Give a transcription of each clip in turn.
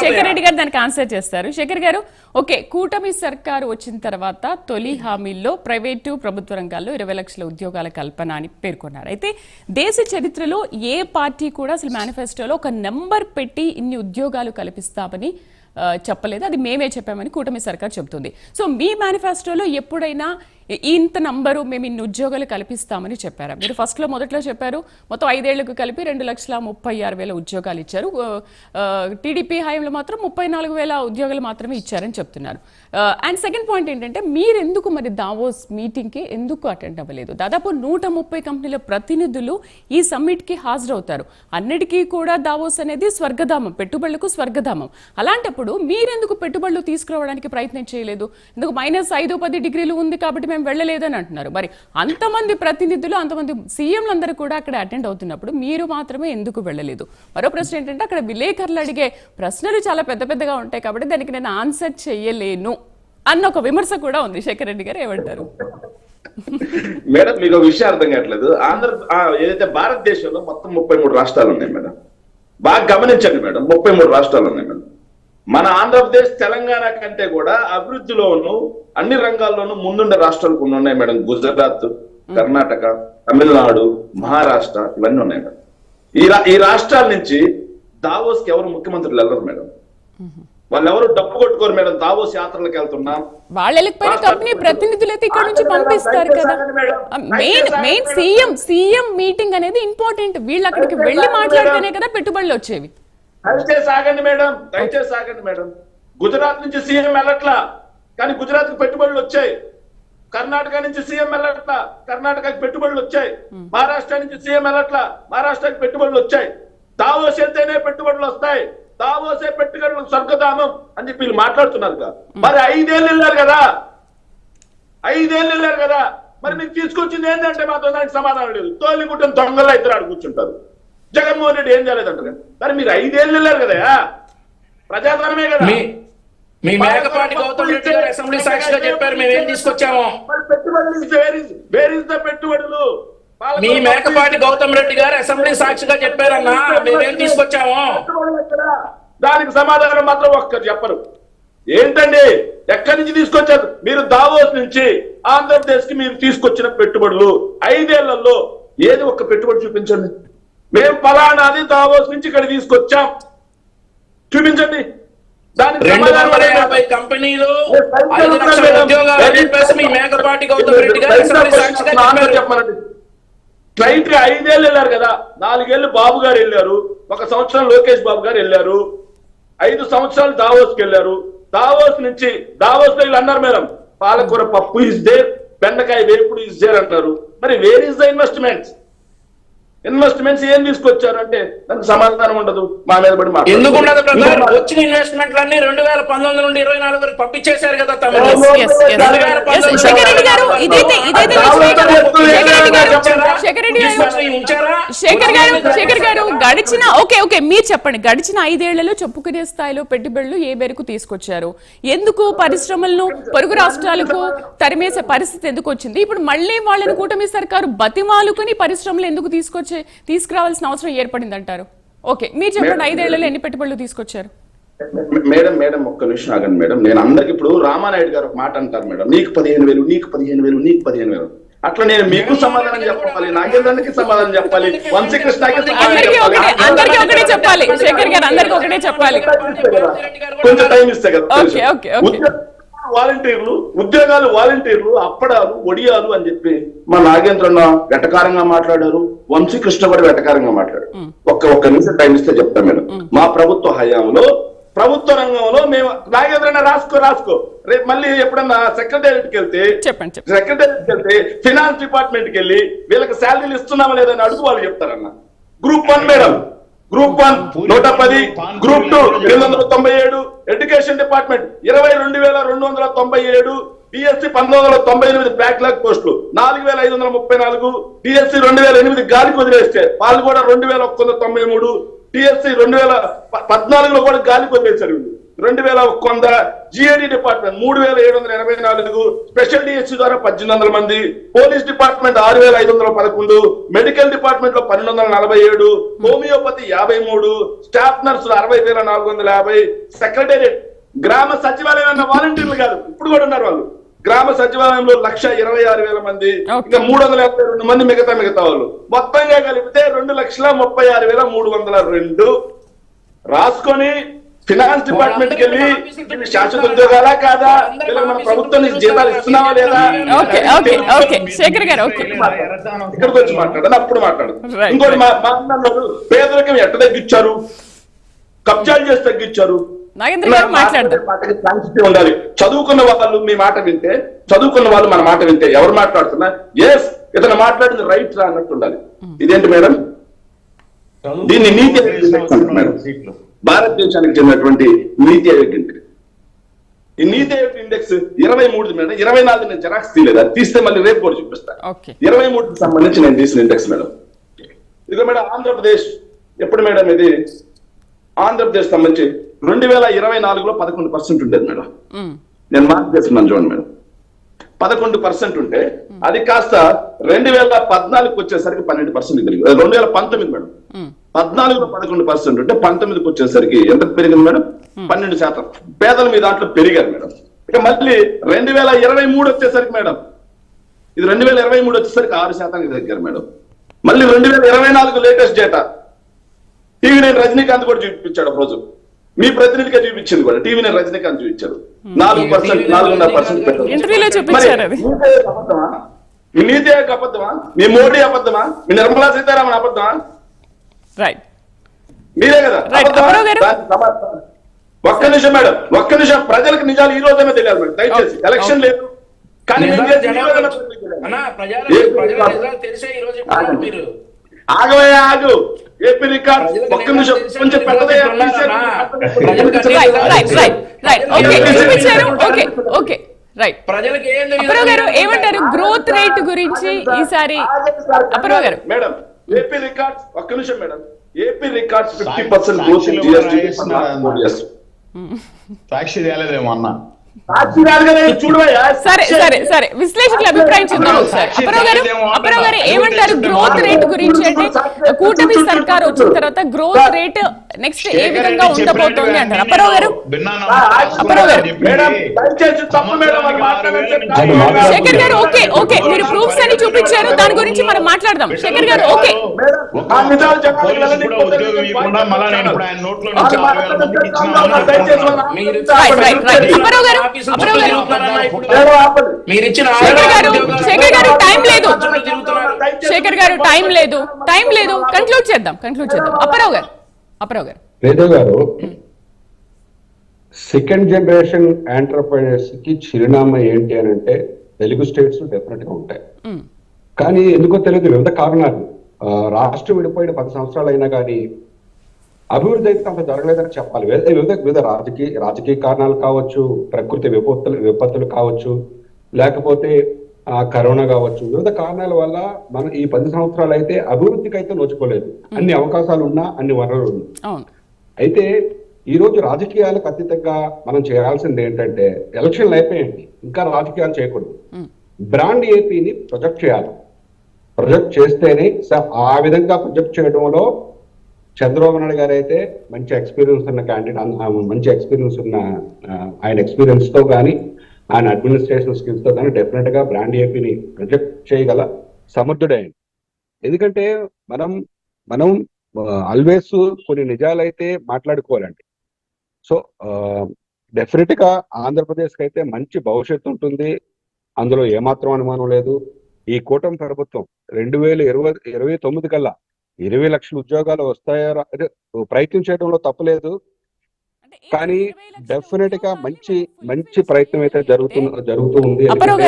శేఖర్ రెడ్డి గారు దానికి ఆన్సర్ చేస్తారు. శేఖర్ గారు ఓకే కూటమి సర్కారు వచ్చిన తర్వాత తొలి హామీల్లో ప్రైవేటు ప్రభుత్వ రంగాల్లో ఇరవై లక్షల ఉద్యోగాల కల్పన అని పేర్కొన్నారు. అయితే దేశ చరిత్రలో ఏ పార్టీ కూడా అసలు మేనిఫెస్టోలో ఒక నెంబర్ పెట్టి ఇన్ని ఉద్యోగాలు కల్పిస్తామని చెప్పలేదు. అది మేమే చెప్పామని కూటమి సర్కార్ చెబుతుంది. సో మీ మేనిఫెస్టోలో ఎప్పుడైనా ఇంత నంబరు మేము ఇన్ని ఉద్యోగాలు కల్పిస్తామని చెప్పారు. మీరు ఫస్ట్లో మొదట్లో చెప్పారు మొత్తం ఐదేళ్ళకు కలిపి రెండు లక్షల ముప్పై ఆరు వేల ఉద్యోగాలు ఇచ్చారు. టీడీపీ హయాంలో మాత్రం ముప్పై నాలుగు వేల ఉద్యోగాలు మాత్రమే ఇచ్చారని చెప్తున్నారు. అండ్ సెకండ్ పాయింట్ ఏంటంటే మీరు ఎందుకు మరి దావోస్ మీటింగ్కి ఎందుకు అటెండ్ అవ్వలేదు? దాదాపు నూట ముప్పై కంపెనీల ప్రతినిధులు ఈ సమ్మిట్కి హాజరవుతారు. అన్నిటికీ కూడా దావోస్ అనేది స్వర్గధామం పెట్టుబడులకు స్వర్గధామం. అలాంటప్పుడు మీరెందుకు పెట్టుబడులు తీసుకురావడానికి ప్రయత్నం చేయలేదు? ఎందుకు మైనస్ ఐదు పది డిగ్రీలు ఉంది కాబట్టి మేము వెళ్ళలేదని అంటున్నారు. మరి అంతమంది ప్రతినిధులు అంతమంది సీఎంలు అందరూ కూడా అక్కడ అటెండ్ అవుతున్నప్పుడు మీరు మాత్రమే ఎందుకు వెళ్ళలేదు? మరో ప్రశ్న ఏంటంటే అక్కడ విలేకరులు అడిగే ప్రశ్నలు చాలా పెద్ద పెద్దగా ఉంటాయి కాబట్టి దానికి నేను ఆన్సర్ చేయలేను అన్న ఒక విమర్శ కూడా ఉంది. శేఖర్ రెడ్డి గారు ఏమంటారు? మేడం మీకు విషయం అర్థం కావట్లేదు. ఆంధ్ర ఏదైతే భారతదేశంలో మొత్తం ముప్పై మూడు రాష్ట్రాలు ఉన్నాయి మేడం. బాగా గమనించండి మేడం ముప్పై మూడు రాష్ట్రాలు ఉన్నాయి మేడం. మన ఆంధ్రప్రదేశ్ తెలంగాణ కంటే కూడా అభివృద్ధిలోను అన్ని రంగాల్లోనూ ముందుండే రాష్ట్రాలు కొన్ని ఉన్నాయి మేడం. గుజరాత్ కర్ణాటక తమిళనాడు మహారాష్ట్ర ఇవన్నీ ఉన్నాయి మేడం. ఈ రా- ఈ రాష్ట్రాల నుంచి దావోస్కి ఎవరు ముఖ్యమంత్రులు వెళ్ళరు మేడం. వాళ్ళు ఎవరు డబ్బు కొట్టుకోరు మేడం. దావోస్ యాత్రలకు వెళ్తున్నాం. వాళ్ళు వెళ్ళిపోయిన కంపెనీ ప్రతినిధులు అయితే ఇక్కడ నుంచి పంపిస్తారు కదా. Main main CM CM meeting అనేది ఇంపార్టెంట్ వీళ్ళు అక్కడికి వెళ్ళి మాట్లాడితేనే కదా పెట్టుబడులు వచ్చేవి. దయచేసి ఆగండి మేడం దయచేసి ఆగండి మేడం. గుజరాత్ నుంచి సీఎం వెళ్ళట్లా కానీ గుజరాత్కి పెట్టుబడులు వచ్చాయి. కర్ణాటక నుంచి సీఎం వెళ్ళట్లా కర్ణాటకకి పెట్టుబడులు వచ్చాయి. మహారాష్ట్ర నుంచి సీఎం వెళ్ళట్లా మహారాష్ట్రకి పెట్టుబడులు వచ్చాయి. దావోస్ వెళ్తేనే పెట్టుబడులు వస్తాయి. దావోసే పెట్టుబడులు? స్వర్గధామం అని చెప్పి వీళ్ళు మాట్లాడుతున్నారు మరి ఐదేళ్ళు వెళ్ళారు కదా. ఐదేళ్ళు వెళ్ళారు కదా. మరి మీకు తీసుకొచ్చింది ఏంటంటే మాతో దానికి సమాధానం లేదు. తోలిగుట్టం దొంగలు అయితే ఆడు కూర్చుంటారు. జగన్మోహన్ రెడ్డి ఏం చేయలేదంటారు మరి మీరు ఐదేళ్ళు వెళ్ళారు కదా ప్రజాధనమే కదా. మీ మేకపాటి గౌతమ్ రెడ్డి గారు అసెంబ్లీ సాక్షిగా చెప్పారు మేమేం తీసుకొచ్చాము? పెట్టుబడులు where is where is the పెట్టుబడులు మీ మేకపాటి గౌతమ్ రెడ్డి గారు అసెంబ్లీ సాక్షిగా చెప్పారన్నా మేమేం తీసుకొచ్చాము? దానికి సమాధానం మాత్రం ఒక్కరు చెప్పరు. ఏంటండి? ఎక్కడి నుంచి తీసుకొచ్చారు? మీరు దావోస్ నుంచి ఆంధ్రప్రదేశ్కి మీరు తీసుకొచ్చిన పెట్టుబడులు. ఐదేళ్ళలో ఏది ఒక్క పెట్టుబడి చూపించండి. మేము ఫలానాది దావోస్ నుంచి ఇక్కడ తీసుకొచ్చాం. చూపించండి. రెండు వందల యాభై కంపెనీలు ఐదేళ్ళు వెళ్ళారు కదా? నాలుగేళ్ళు బాబు గారు వెళ్ళారు. ఒక సంవత్సరం లోకేష్ బాబు గారు వెళ్ళారు. ఐదు సంవత్సరాలు దావోస్కి వెళ్ళారు. దావోస్ నుంచి దావోస్లో వీళ్ళు అన్నారు మేడం పాలకూర పప్పు ఇస్ దేర్ బెండకాయ వేపుడు ఇస్ దేర్ అంటారు. మరి where is the investments investments ఏం తీసుకొచ్చారు? అంటే దానికి సమాధానం ఉండదు. మా మీద పడి. ఎందుకు ఉండదు వచ్చిన ఇన్వెస్ట్మెంట్లన్నీ రెండు వేల పంతొమ్మిది నుండి ఇరవై నాలుగు వరకు పంపించేశారు కదా శేఖర్ గారు గడిచిన ఓకే ఓకే మీరు చెప్పండి. గడిచిన ఐదేళ్ళలో చెప్పుకునే స్థాయిలో పెట్టుబడులు ఏ మేరకు తీసుకొచ్చారు? ఎందుకు పరిశ్రమలను పొరుగు రాష్ట్రాలకు తరిమేసే పరిస్థితి ఎందుకు వచ్చింది? ఇప్పుడు మళ్ళీ వాళ్ళని కూటమి సర్కారు బతిమాలుకుని పరిశ్రమలు ఎందుకు తీసుకొచ్చే తీసుకురావాల్సిన అవసరం ఏర్పడింది అంటారు ఓకే మీరు చెప్పండి ఐదేళ్ళలో ఎన్ని పెట్టుబడులు తీసుకొచ్చారు? మేడం మేడం ఒక్క నిమిషం ఆగండి మేడం. నేను అందరికి ఇప్పుడు రామానాయుడు గారు ఒక మాట అంటారు మేడం. నీకు పదిహేను వేలు నీకు పదిహేను వేలు నీకు పదిహేను వేలు. అట్లా నేను మీకు సమాధానం చెప్పాలి నాగేంద్రానికి సమాధానం చెప్పాలి. వంశీకృష్ణకి చెప్పాలి. కొంచెం టైం ఇస్తే కదా వాలంటీర్లు ఉద్యోగాలు వాలంటీర్లు అప్పడాలు ఒడియాలు అని చెప్పి మా నాగేంద్రన్న వెటకారంగా మాట్లాడారు వంశీకృష్ణ కూడా వెటకారంగా మాట్లాడారు. ఒక్క ఒక్క నిమిషం టైం ఇస్తే చెప్తా మేడం మా ప్రభుత్వ హయాంలో ప్రభుత్వ రంగంలో మేము నాగేంద్రన్న రాసుకో రాసుకో. రేపు మళ్ళీ ఎప్పుడన్నా సెక్రటేరియట్కి వెళ్తే సెక్రటరీకి వెళ్తే ఫినాన్స్ డిపార్ట్మెంట్కి వెళ్ళి వీళ్ళకి శాలరీలు ఇస్తున్నామా లేదని అడుగు వాళ్ళు చెప్తారన్న. Group one madam. Group one నూట పది గ్రూప్ టూ రెండు వందల తొంభై ఏడు ఎడ్యుకేషన్ డిపార్ట్మెంట్ ఇరవై రెండు వేల రెండు వందల తొంభై ఏడు డిఎస్సి పంతొమ్మిది వందల తొంభై ఎనిమిది బ్యాక్లాగ్ పోస్టులు నాలుగు వేల ఐదు వందల ముప్పై నాలుగు డిఎస్సి రెండు వేల ఎనిమిది గాలికి వదిలేస్తే వాళ్ళు కూడా రెండు వేల ఒక్క వందల తొంభై మూడు టిఎస్సి రెండు వేల పద్నాలుగులో కూడా గాలికి వదిలేశారు వీళ్ళు. రెండు వేల వంద జిఏడి డిపార్ట్మెంట్ మూడు వేల ఏడు వందల ఎనభై నాలుగు స్పెషల్ డిఎస్సి ద్వారా పద్దెనిమిది వందల మంది పోలీస్ డిపార్ట్మెంట్ ఆరు వేల ఐదు వందల పదకొండు మెడికల్ డిపార్ట్మెంట్లో పన్నెండు వందల నలభై ఏడు హోమియోపతి యాభై మూడు స్టాఫ్ నర్సులు అరవై వేల నాలుగు వందల యాభై సెక్రటేరియట్ గ్రామ సచివాలయం అన్న వాలంటీర్లు కాదు ఇప్పుడు కూడా ఉన్నారు వాళ్ళు. గ్రామ సచివాలయంలో లక్ష ఇరవై ఆరు వేల మంది. ఇంకా మూడు వందల యాభై రెండు మంది మిగతా మిగతా వాళ్ళు. మొత్తంగా కలిపితే రెండు లక్షల ముప్పై ఆరు వేల మూడు వందల రెండు. రాసుకొని ఫినాన్స్ డిపార్ట్మెంట్కి వెళ్ళి ఇవి శాశ్వత ఉద్యోగాలా కాదా? మన ప్రభుత్వం జీతాలు ఇస్తున్నావా లేదా? Okay okay okay. శేఖర్ గారు ఓకే. ఇక్కడికి వచ్చి మాట్లాడాలి అప్పుడు మాట్లాడు ఇంకోటి. మా మా అన్న అన్నారు, పేదరికం ఎట్ట తగ్గించారు? కబ్జాలు చేసి తగ్గించారు. ఉండాలి. చదువుకున్న వాళ్ళు మీ మాట వింటే చదువుకున్న వాళ్ళు మన మాట వింటే ఎవరు మాట్లాడుతున్నా? ఎస్ ఇతను మాట్లాడింది రైట్ రా అన్నట్టు ఉండాలి. ఇదేంటి మేడం? దీన్ని నీతి మేడం. భారతదేశానికి చెందినటువంటి నీతి ఆయోగ్ ఇండెక్స్ ఈ నీతి ఆయోగ్ ఇండెక్స్ ఇరవై మూడు మేడం ఇరవై నాలుగు నేను జెరాక్స్ తీయలేదు. అది తీస్తే మళ్ళీ రేపు కూడా చూపిస్తాను. ఇరవై మూడుకి సంబంధించి నేను తీసిన ఇండెక్స్ మేడం. ఇదిగో మేడం ఆంధ్రప్రదేశ్. ఎప్పుడు మేడం ఇది? ఆంధ్రప్రదేశ్ సంబంధించి రెండు వేల ఇరవై నాలుగులో పదకొండు పర్సెంట్ ఉండేది మేడం. నేను మార్క్ చేస్తున్నాను చూడండి మేడం. పదకొండు పర్సెంట్ ఉంటే అది కాస్త రెండు వేల పద్నాలుగుకి వచ్చేసరికి పన్నెండు పర్సెంట్ పెరిగింది. రెండు వేల పంతొమ్మిది మేడం. పద్నాలుగులో పదకొండు పర్సెంట్ ఉంటే పంతొమ్మిదికి వచ్చేసరికి ఎంత పెరిగింది మేడం? పన్నెండు శాతం. పేదలు మీ దాంట్లో పెరిగారు మేడం. ఇక మళ్ళీ రెండు వేల ఇరవై మూడు వచ్చేసరికి మేడం. ఇది రెండు వేల ఇరవై మూడు వచ్చేసరికి ఆరు శాతానికి తగ్గారు మేడం. మళ్ళీ రెండు వేల ఇరవై నాలుగు లేటెస్ట్ డేటా. టీవీ నేను రజనీకాంత్ కూడా చూపించాడు రోజు. మీ ప్రతినిధిగా చూపించింది కూడా. టీవీ నేను రజనీకాంత్ చూపించాడు. నాలుగు పర్సెంట్ నాలుగున్నర పర్సెంట్ నీతి అబద్ధమా? మీ మోడీ అబద్ధమా? మీ నిర్మలా సీతారామన్ అబద్ధమా? రైట్ మీరే కదా. ఒక్క నిమిషం మేడం. ఒక్క నిమిషం. ప్రజలకు నిజాలు ఈ రోజైనా తెలియాలి మేడం. దయచేసి. ఎలక్షన్ లేదు. కానీ ఆగవయ్యా ఆగు. ఏపీ రికార్డ్ ఒక్క నిమిషం. కొంచెం అన్ని? రైట్ నిజాలు రైట్ రైట్ రైట్ ఓకే చూపించారు ఓకే ఓకే రైట్ ప్రజలకు ఏమంటారు? గ్రోత్ రేట్ గురించి ఈసారి అప్పారావు గారు. మేడం. ఏపీ రికార్డ్స్ ఒక్క నిమిషం madam. AP records fifty percent growth in GST రాయేసిన Sakshi తేలేదేమో అన్న. సరే సరే సరే. విశ్లేషకుల అభిప్రాయం చూద్దాం ఒకసారి అప్పారావు గారు అప్పారావు గారు ఏమంటారు? గ్రోత్ రేట్ గురించి అంటే కూటమి సర్కార్ వచ్చిన తర్వాత గ్రోత్ రేట్ నెక్స్ట్ ఏ విధంగా ఉండబోతోంది అంటారు? అప్పారావు గారు? అప్పారావు గారు. శేఖర్ గారు ఓకే ఓకే మీరు ప్రూఫ్స్ అని చూపించారు దాని గురించి మనం మాట్లాడదాం. శేఖర్ గారు ఓకే. అప్పారావు గారు అప్పారావు గారు. శేఖర్ గారు, ఉద్యోగాలు- శేఖర్ గారు, టైం లేదు. శేఖర్ గారు టైం లేదు. టైం లేదు. కంక్లూడ్ చేద్దాం. కంక్లూడ్ చేద్దాం. అప్పారావు గారు. అప్పారావు గారు. వేద గారు సెకండ్ జనరేషన్ ఎంటర్ప్రైనర్స్కి చిరునామా ఏంటి అని అంటే తెలుగు స్టేట్స్ డెఫినెట్గా ఉంటాయి కానీ ఎందుకో తెలియదు వివిధ కారణాలు. రాష్ట్రం విడిపోయిన పది సంవత్సరాలు అయినా కానీ అభివృద్ధి అయితే అంత జరగలేదని చెప్పాలి. వివిధ వివిధ రాజకీయ రాజకీయ కారణాలు కావచ్చు ప్రకృతి విపత్తులు విపత్తులు కావచ్చు. లేకపోతే ఆ, కరోనా కావచ్చు. వివిధ కారణాల వల్ల మనం ఈ పది సంవత్సరాలు అయితే అభివృద్ధికి అయితే నోచుకోలేదు. అన్ని అవకాశాలు ఉన్నా అన్ని వనరులు ఉన్నా. అయితే ఈ రోజు రాజకీయాలకు అతీతంగా మనం చేయాల్సింది ఏంటంటే ఎలక్షన్లు అయిపోయాయండి. ఇంకా రాజకీయాలు చేయకూడదు. బ్రాండ్ ఏపీని ప్రొజెక్ట్ చేయాలి. ప్రొజెక్ట్ చేస్తేనే స- ఆ విధంగా ప్రొజెక్ట్ చేయడంలో చంద్రబాబు నాయుడు గారు అయితే మంచి ఎక్స్పీరియన్స్ ఉన్న క్యాండిడేట్ మంచి ఎక్స్పీరియన్స్ ఉన్న ఆయన ఎక్స్పీరియన్స్తో కానీ ఆయన అడ్మినిస్ట్రేషన్ స్కిల్స్తో కానీ డెఫినెట్గా బ్రాండ్ ఏపీని ప్రొజెక్ట్ చేయగల సమర్థుడే ఎందుకంటే మనం మనం ఆల్వేస్ కొన్ని నిజాలైతే మాట్లాడుకోవాలండి. సో డెఫినెట్గా ఆంధ్రప్రదేశ్ అయితే మంచి భవిష్యత్తు ఉంటుంది. అందులో ఏమాత్రం అనుమానం లేదు. ఈ కూటమి ప్రభుత్వం రెండు వేల ఇరవై ఇరవై తొమ్మిది కల్లా ఇరవై లక్షల ఉద్యోగాలు వస్తాయో ప్రయత్నం చేయడంలో తప్పలేదు కానీ డెఫినెట్గా మంచి మంచి ప్రయత్నం అయితే చేయాలి జరుగుతు ఉంది అప్పారావు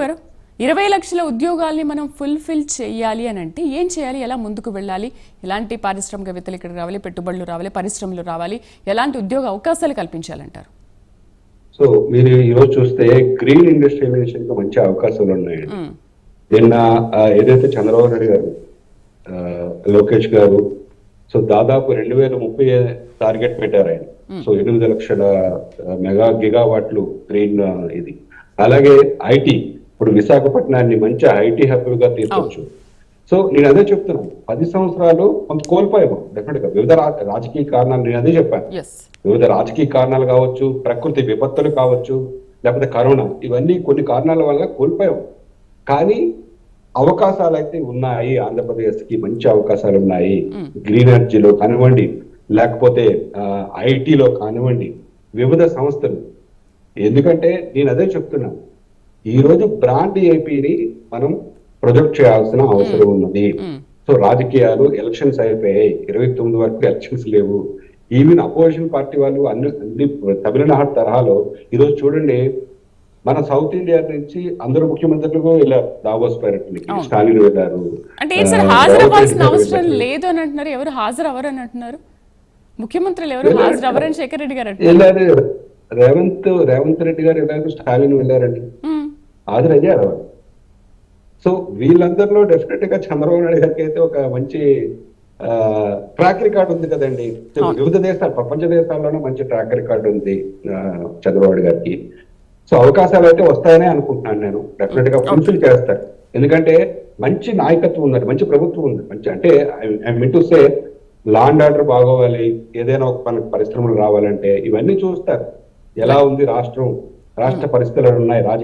గారు? ఇరవై లక్షల ఉద్యోగాల్ని మనం ఫుల్ఫిల్ చేయాలి అని అంటే ఏం చేయాలి? ఎలా ముందుకు వెళ్ళాలి? ఎలాంటి పారిశ్రామికవేత్తలు ఇక్కడ రావాలి? పెట్టుబడులు రావాలి? పరిశ్రమలు రావాలి? ఎలాంటి ఉద్యోగ అవకాశాలు కల్పించాలంటారు? సో మీరు ఈ రోజు చూస్తే గ్రీన్ ఇండస్ట్రియలైజేషన్కి మంచి అవకాశాలు ఉన్నాయండి మ్, నిన్న ఏదైతే చంద్రబాబు నాయుడు గారు లోకేష్ గారు సో దాదాపు రెండు వేల ముప్పై టార్గెట్ పెట్టారు ఆయన. సో ఎనిమిది లక్షల మెగా గిగావాట్లు గ్రీన్ ఇది. అలాగే ఐటీ ఇప్పుడు విశాఖపట్నాన్ని మంచి ఐటీ హబ్గా తీర్చొచ్చు సో నేను అదే చెప్తున్నాను. పది సంవత్సరాలు కొంత కోల్పోయాము డెఫినెట్గా. వివిధ రాజకీయ కారణాలు నేను అదే చెప్పాను. వివిధ రాజకీయ కారణాలు కావచ్చు ప్రకృతి విపత్తులు కావచ్చు లేకపోతే కరోనా ఇవన్నీ కొన్ని కారణాల వల్ల కోల్పోయాం కానీ అవకాశాలు అయితే ఉన్నాయి. ఆంధ్రప్రదేశ్కి మంచి అవకాశాలు ఉన్నాయి గ్రీన్ ఎనర్జీలో కానివ్వండి లేకపోతే ఐటీలో కానివ్వండి వివిధ సంస్థలు. ఎందుకంటే నేను అదే చెప్తున్నాను ఈ రోజు బ్రాండ్ ఏపీని మనం ప్రొజెక్ట్ చేయాల్సిన అవసరం ఉన్నది. సో రాజకీయాలు ఎలక్షన్స్ అయిపోయాయి. ఇరవై తొమ్మిది వరకు ఎలక్షన్స్ లేవు. ఈవెన్ అపోజిషన్ పార్టీ వాళ్ళు అన్ని అన్ని తమిళనాడు తరహాలో ఈరోజు చూడండి మన సౌత్ ఇండియా నుంచి అందరూ ముఖ్యమంత్రులు వెళ్ళారు దావోస్ పర్యటనకి స్టాలిన్ వెళ్ళారు. అంటే అవసరం. లేదు అని అంటున్నారు. ఎవరు హాజరు అవ్వరు అని అంటున్నారు? ముఖ్యమంత్రులు ఎవరు శేఖర్ రెడ్డి గారు వెళ్ళారు. రేవంత్ రేవంత్ రెడ్డి గారు వెళ్ళారు స్టాలిన్ వెళ్ళారండి. హాజరయ్యారు. సో వీళ్ళందరిలో డెఫినెట్గా చంద్రబాబు నాయుడు గారికి అయితే ఒక మంచి ట్రాక్ రికార్డ్ ఉంది కదండి. వివిధ దేశాలు ప్రపంచ దేశాల్లోనే మంచి ట్రాక్ రికార్డ్ ఉంది చంద్రబాబు గారికి. సో అవకాశాలు అయితే వస్తాయనే అనుకుంటున్నాను నేను. డెఫినెట్గా ఫుల్ఫిల్ చేస్తారు. ఎందుకంటే మంచి నాయకత్వం ఉందండి మంచి ప్రభుత్వం ఉంది మంచి అంటే I mean to say law and order బాగోవాలి ఏదైనా ఒక మనకు పరిశ్రమలు రావాలంటే ఇవన్నీ చూస్తారు. ఎలా ఉంది రాష్ట్రం? రాష్ట్ర పరిస్థితులు ఉన్నాయి? రాజకీయ